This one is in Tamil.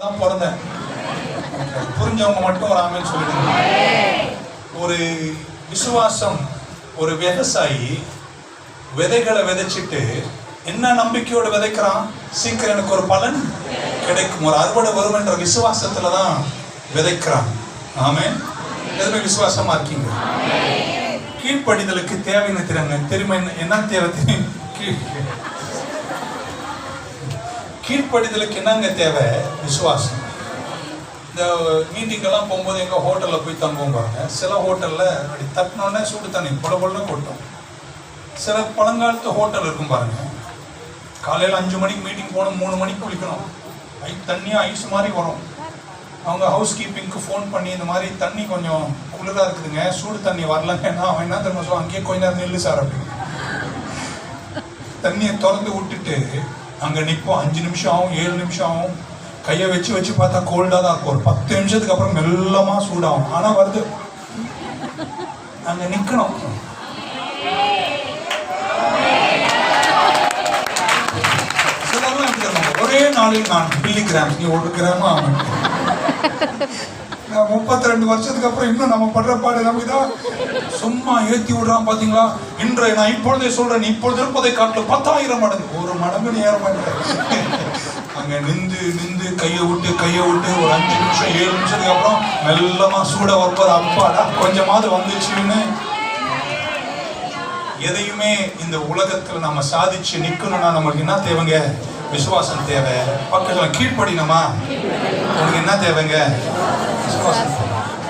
தான் பிறந்தேன். புரிஞ்சவங்க மட்டும் ஒரு ஆமென் சொல்லிடுங்க. ஒரு விசுவாசம் ஒரு விவசாயி விதைகளை விதைச்சிட்டு என்ன நம்பிக்கையோட விதைக்கிறான்? சீக்கிரம் எனக்கு ஒரு பலன் கிடைக்கும். ஒரு அறுவடை வரும் என்ற விசுவாசத்துல தான் விதைக்கிறான். ஆமே எதுவுமே விசுவாசமா இருக்கீங்க? கீழ்ப்படிதலுக்கு தேவைன்னு தெரியுங்க திரும்ப என்ன- என்ன தேவை? கீழ் கீழ்ப்படிதலுக்கு என்னங்க தேவை? விசுவாசம். இந்த மீட்டிங்கெல்லாம் போகும்போது எங்கள் ஹோட்டலில் போய் தங்குவோம் சில ஹோட்டலில் அப்படி தட்டினோடனே சூடு தண்ணி பொல பொலன்னு கொட்டும். சில பழங்காலத்து ஹோட்டல் இருக்கும் பாருங்க. காலையில் அஞ்சு மணிக்கு மீட்டிங் போகணும் மூணு மணிக்கு குளிக்கணும். ஐ தண்ணியும் ஐஸ் மாதிரி வரும். அவங்க ஹவுஸ் கீப்பிங்க்கு ஃபோன் பண்ணி இந்த மாதிரி தண்ணி கொஞ்சம் குளிராக இருக்குதுங்க சூடு தண்ணி வரலங்கன்னா அவன் என்ன தெரியுமா சொல்லுவான்? அங்கேயே கொஞ்ச நேரம் நெல் சார் அப்படின்னு. தண்ணியை திறந்து விட்டுட்டு அங்கே நிற்போம் அஞ்சு நிமிஷம் ஆகும் ஏழு நிமிஷம். ஆகும் கையை வச்சு வச்சு பார்த்தா கோல்டாக தான் இருக்கும். ஒரு பத்து நிமிஷத்துக்கு அப்புறம் மெல்லமாக சூடாகும். ஆனால் வருது. அங்கே நிற்கணும் ஒரே நாளில் நான் மில்லி கிராம் நீ ஒரு கிராமா முப்பத்தி ரெண்டு வருஷத்துக்கு அப்புறம் இன்னும் நம்ம படுற பாடு நமக்கு தான் சும்மா ஏத்தி விடுறான் பாத்தீங்களா? இன்றைய நான் இப்பொழுதே சொல்றேன் இப்பொழுது இருப்பதை காட்டிலும் பத்தாயிரம் மடங்கு ஒரு மடங்கு ஏற மாட்டேன் அங்க நின்று நின்று கையை விட்டு கையை விட்டு ஒரு அஞ்சு நிமிஷம் ஏழு நிமிஷத்துக்கு அப்புறம் மெல்லமா சூட வரும்போது அப்பாடா கொஞ்சமாவது வந்துச்சுன்னு. எதையுமே இந்த உலகத்துல நம்ம சாதிச்சு நிக்கணும்னா நமக்கு என்ன தேவைங்க? விசுவாசம் தேவை. பக்கத்துல கீழ்ப்படினமா உனக்கு என்ன தேவைங்க? Nossa.